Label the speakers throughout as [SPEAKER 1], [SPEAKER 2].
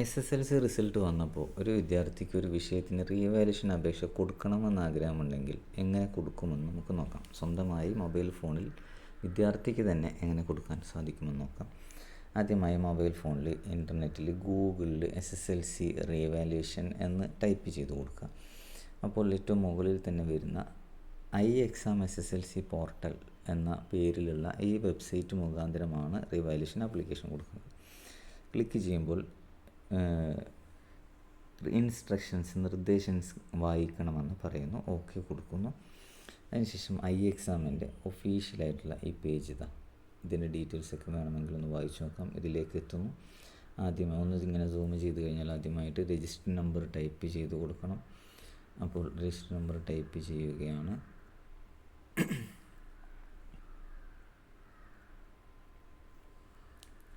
[SPEAKER 1] S S L C result വന്നപ്പോൾ ഒരു വിദ്യാർത്ഥിക്ക് ഒരു വിഷയത്തിന് റീവാലുവേഷൻ അപേക്ഷ കൊടുക്കണമെന്ന് ആഗ്രഹമുണ്ടെങ്കിൽ എങ്ങനെ കൊടുക്കുമെന്ന് നമുക്ക് നോക്കാം. സ്വന്തമായി മൊബൈൽ ഫോണിൽ വിദ്യാർത്ഥിക്ക് തന്നെ എങ്ങനെ കൊടുക്കാൻ സാധിക്കുമെന്ന് നോക്കാം. ആദ്യമായി മൊബൈൽ ഫോണിൽ ഇന്റർനെറ്റിൽ ഗൂഗിളിൽ S S L C revaluation എന്ന് ടൈപ്പ് ചെയ്ത് കൊടുക്കുക. അപ്പോൾ ഏറ്റവും മുകളിൽ തന്നെ വരുന്ന I exam S S L C portal എന്ന പേരിലുള്ള ഈ വെബ്സൈറ്റ് മുഖാന്തരമാണ് റീവാലുവേഷൻ ആപ്ലിക്കേഷൻ കൊടുക്കുന്നത്. ക്ലിക്ക് ചെയ്യുമ്പോൾ ഇൻസ്ട്രക്ഷൻസ് നിർദ്ദേശൻസ് വായിക്കണമെന്ന് പറയുന്നു. ഓക്കെ കൊടുക്കുന്നു. അതിനുശേഷം ഐ എക്സാമിന്റെ ഒഫീഷ്യലായിട്ടുള്ള ഈ പേജ് ഇതാ. ഇതിന്റെ ഡീറ്റെയിൽസ് ഒക്കെ വേണമെങ്കിൽ ഒന്ന് വായിച്ചു നോക്കാം. ഇതിലേക്ക് എത്തുന്നു. ആദ്യമായി ഒന്ന് ഇങ്ങനെ സൂം ചെയ്ത് കഴിഞ്ഞാൽ ആദ്യമായിട്ട് രജിസ്റ്റർ നമ്പർ ടൈപ്പ് ചെയ്ത് കൊടുക്കണം. അപ്പോൾ രജിസ്റ്റർ നമ്പർ ടൈപ്പ് ചെയ്യുകയാണ്.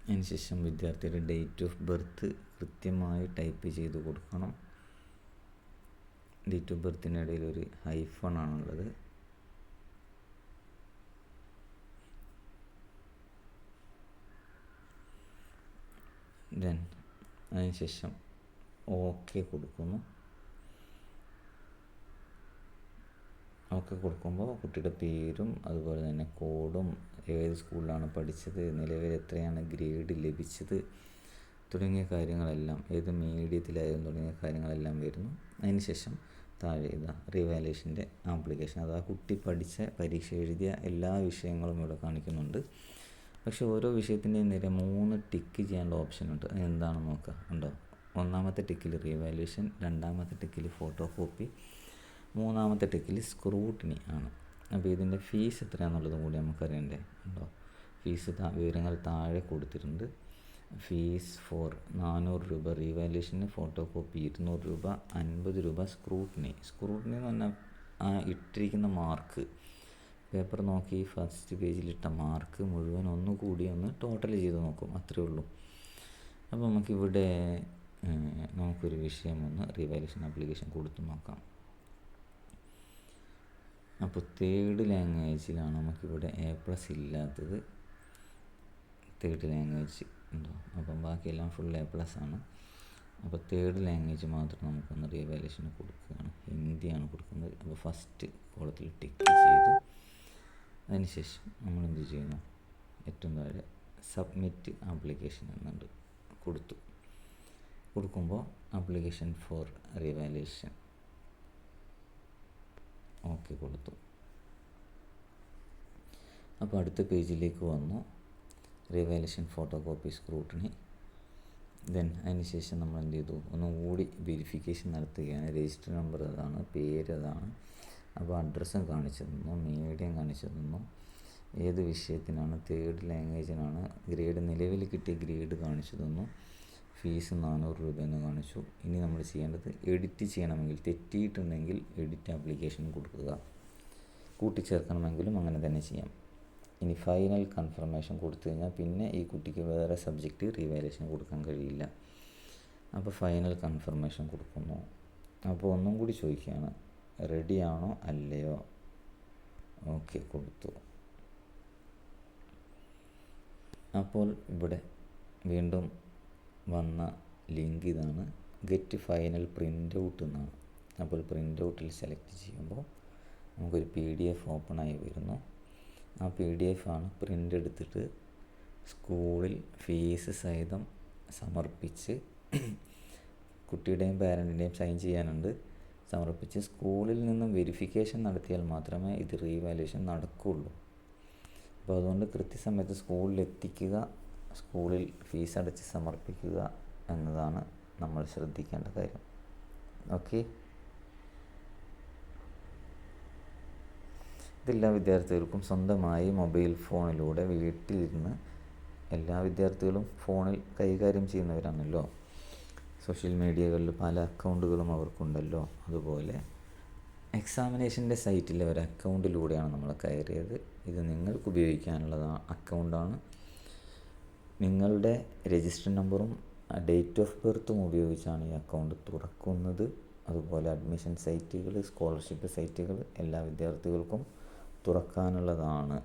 [SPEAKER 1] അതിനുശേഷം വിദ്യാർത്ഥിയുടെ ഡേറ്റ് ഓഫ് ബർത്ത് കൃത്യമായി ടൈപ്പ് ചെയ്ത് കൊടുക്കണം. ഡേറ്റ് ഓഫ് ബർത്തിനിടയിൽ ഒരു ഹൈഫൺ ആണുള്ളത്. ദെൻ അതിനുശേഷം ഓക്കെ കൊടുക്കുന്നു. ഒക്കെ കൊടുക്കുമ്പോൾ കുട്ടിയുടെ പേരും അതുപോലെ തന്നെ കോഡും ഏത് സ്കൂളിലാണ് പഠിച്ചത് നിലവിൽ എത്രയാണ് ഗ്രേഡ് ലഭിച്ചത് തുടങ്ങിയ കാര്യങ്ങളെല്ലാം ഏത് മീഡിയത്തിലായിരുന്നു തുടങ്ങിയ കാര്യങ്ങളെല്ലാം വരുന്നു. അതിനുശേഷം താഴെ ഇതാ റിവാലേഷന്റെ ആപ്ലിക്കേഷൻ അത് ആ കുട്ടി പഠിച്ച പരീക്ഷ എഴുതിയ എല്ലാ വിഷയങ്ങളും ഇവിടെ കാണിക്കുന്നുണ്ട്. പക്ഷേ ഓരോ വിഷയത്തിന്റെയും നേരെ മൂന്ന് ടിക്ക് ചെയ്യേണ്ട ഓപ്ഷൻ ഉണ്ട്. എന്താണെന്ന് നോക്കുക ഉണ്ടോ ഒന്നാമത്തെ ടിക്കിൽ റീവാലുവേഷൻ രണ്ടാമത്തെ ടിക്കിൽ ഫോട്ടോ കോപ്പി മൂന്നാമത്തെ ടിക്കിൽ സ്ക്രൂട്ടിനി ആണ്. അപ്പോൾ ഇതിന്റെ ഫീസ് എത്രയാണെന്നുള്ളതും കൂടി നമുക്കറിയണ്ടേ? ഉണ്ടോ? ഫീസ് വിവരങ്ങൾ താഴെ കൊടുത്തിട്ടുണ്ട്. ഫീസ് ഫോർ നാനൂറ് രൂപ റീവാലുവേഷന് ഫോട്ടോ കോപ്പി ഇരുന്നൂറ് രൂപ അൻപത് രൂപ സ്ക്രൂട്ടിനി സ്ക്രൂട്ടിനി എന്ന് പറഞ്ഞാൽ ആ ഇട്ടിരിക്കുന്ന മാർക്ക് പേപ്പർ നോക്കി ഫസ്റ്റ് പേജിലിട്ട മാർക്ക് മുഴുവൻ ഒന്നുകൂടി ഒന്ന് ടോട്ടൽ ചെയ്ത് നോക്കും. അത്രയേ ഉള്ളൂ. അപ്പോൾ നമുക്കിവിടെ നമുക്കൊരു വിഷയം ഒന്ന് റീവാലുവേഷൻ ആപ്ലിക്കേഷൻ കൊടുത്തു നോക്കാം. അപ്പോൾ തേർഡ് ലാംഗ്വേജിലാണ് നമുക്കിവിടെ എ പ്ലസ് ഇല്ലാത്തത്. തേർഡ് ലാംഗ്വേജ് ഉണ്ടോ? അപ്പം ബാക്കിയെല്ലാം ഫുൾ എ പ്ലസ് ആണ്. അപ്പോൾ തേർഡ് ലാംഗ്വേജ് മാത്രം നമുക്കൊന്ന് റീവാലുവേഷന് കൊടുക്കുകയാണ്. ഹിന്ദിയാണ് കൊടുക്കുന്നത്. അപ്പോൾ ഫസ്റ്റ് കോളത്തിൽ ടിക്ക് ചെയ്തു. അതിനുശേഷം നമ്മൾ എന്ത് ചെയ്യുന്നു? ഏറ്റവും താഴെ സബ്മിറ്റ് ആപ്ലിക്കേഷൻ എന്നുണ്ട് കൊടുത്തു. കൊടുക്കുമ്പോൾ ആപ്ലിക്കേഷൻ ഫോർ റീവാലുവേഷൻ ഓക്കെ കൊടുത്തു. അപ്പോൾ അടുത്ത പേജിലേക്ക് വന്നു. Revaluation photo copy scrutiny then അതിനുശേഷം നമ്മൾ എന്ത് ചെയ്തു? ഒന്നും കൂടി വെരിഫിക്കേഷൻ നടത്തുകയാണ്. രജിസ്റ്റർ നമ്പർ അതാണ് പേര് അതാണ്. അപ്പോൾ അഡ്രസ്സും കാണിച്ചു തന്നു മീഡിയം കാണിച്ചു തന്നു. ഏത് വിഷയത്തിനാണ്? തേർഡ് ലാംഗ്വേജിനാണ് ഗ്രേഡ് നിലവിൽ കിട്ടിയ ഗ്രേഡ് കാണിച്ചു തന്നു. ഫീസ് നാനൂറ് രൂപയെന്ന് കാണിച്ചു. ഇനി നമ്മൾ ചെയ്യേണ്ടത് എഡിറ്റ് ചെയ്യണമെങ്കിൽ തെറ്റിയിട്ടുണ്ടെങ്കിൽ എഡിറ്റ് ആപ്ലിക്കേഷൻ കൊടുക്കുക. കൂട്ടിച്ചേർക്കണമെങ്കിലും അങ്ങനെ തന്നെ ചെയ്യാം. ഇനി ഫൈനൽ കൺഫർമേഷൻ കൊടുത്തു കഴിഞ്ഞാൽ പിന്നെ ഈ കുട്ടിക്ക് വേറെ സബ്ജക്റ്റ് റിവാലേഷൻ കൊടുക്കാൻ കഴിയില്ല. അപ്പോൾ ഫൈനൽ കൺഫർമേഷൻ കൊടുക്കുന്നു. അപ്പോൾ ഒന്നും കൂടി ചോദിക്കുകയാണ് റെഡിയാണോ അല്ലയോ? ഓക്കെ കൊടുത്തു. അപ്പോൾ ഇവിടെ വീണ്ടും വന്ന ലിങ്ക് ഇതാണ്. ഗെറ്റ് ഫൈനൽ പ്രിന്റ് ഔട്ട് എന്നാണ്. അപ്പോൾ പ്രിന്റ് ഔട്ടിൽ സെലക്ട് ചെയ്യുമ്പോൾ നമുക്കൊരു പി ഡി എഫ് ഓപ്പൺ ആയി വരുന്നു. ആ പി ഡി എഫ് ആണ് പ്രിന്റ് എടുത്തിട്ട് സ്കൂളിൽ ഫീസ് സഹിതം സമർപ്പിച്ച് കുട്ടിയുടെയും പാരന്റിന്റെയും സൈൻ ചെയ്യാനുണ്ട്. സമർപ്പിച്ച് സ്കൂളിൽ നിന്നും വെരിഫിക്കേഷൻ നടത്തിയാൽ മാത്രമേ ഇത് റീവാലുവേഷൻ നടക്കുകയുള്ളൂ. അപ്പോൾ അതുകൊണ്ട് കൃത്യസമയത്ത് സ്കൂളിൽ എത്തിക്കുക സ്കൂളിൽ ഫീസ് അടച്ച് സമർപ്പിക്കുക എന്നതാണ് നമ്മൾ ശ്രദ്ധിക്കേണ്ട കാര്യം. ഓക്കെ? ഇതെല്ലാ വിദ്യാർത്ഥികൾക്കും സ്വന്തമായി മൊബൈൽ ഫോണിലൂടെ വീട്ടിലിരുന്ന് എല്ലാ വിദ്യാർത്ഥികളും ഫോണിൽ കൈകാര്യം ചെയ്യുന്നവരാണല്ലോ. സോഷ്യൽ മീഡിയകളിൽ പല അക്കൗണ്ടുകളും അവർക്കുണ്ടല്ലോ. അതുപോലെ എക്സാമിനേഷന്റെ സൈറ്റിലെ ഒരു അക്കൗണ്ടിലൂടെയാണ് നമ്മൾ കയറിയത്. ഇത് നിങ്ങൾക്ക് ഉപയോഗിക്കാനുള്ള അക്കൗണ്ടാണ് നിങ്ങളുടെ രജിസ്റ്റർ നമ്പറും ഡേറ്റ് ഓഫ് ബർത്തും ഉപയോഗിച്ചാണ് ഈ അക്കൗണ്ട് തുറക്കുന്നത്. അതുപോലെ അഡ്മിഷൻ സൈറ്റുകൾ സ്കോളർഷിപ്പ് സൈറ്റുകൾ എല്ലാ വിദ്യാർത്ഥികൾക്കും തുറക്കാനുള്ളതാണ്.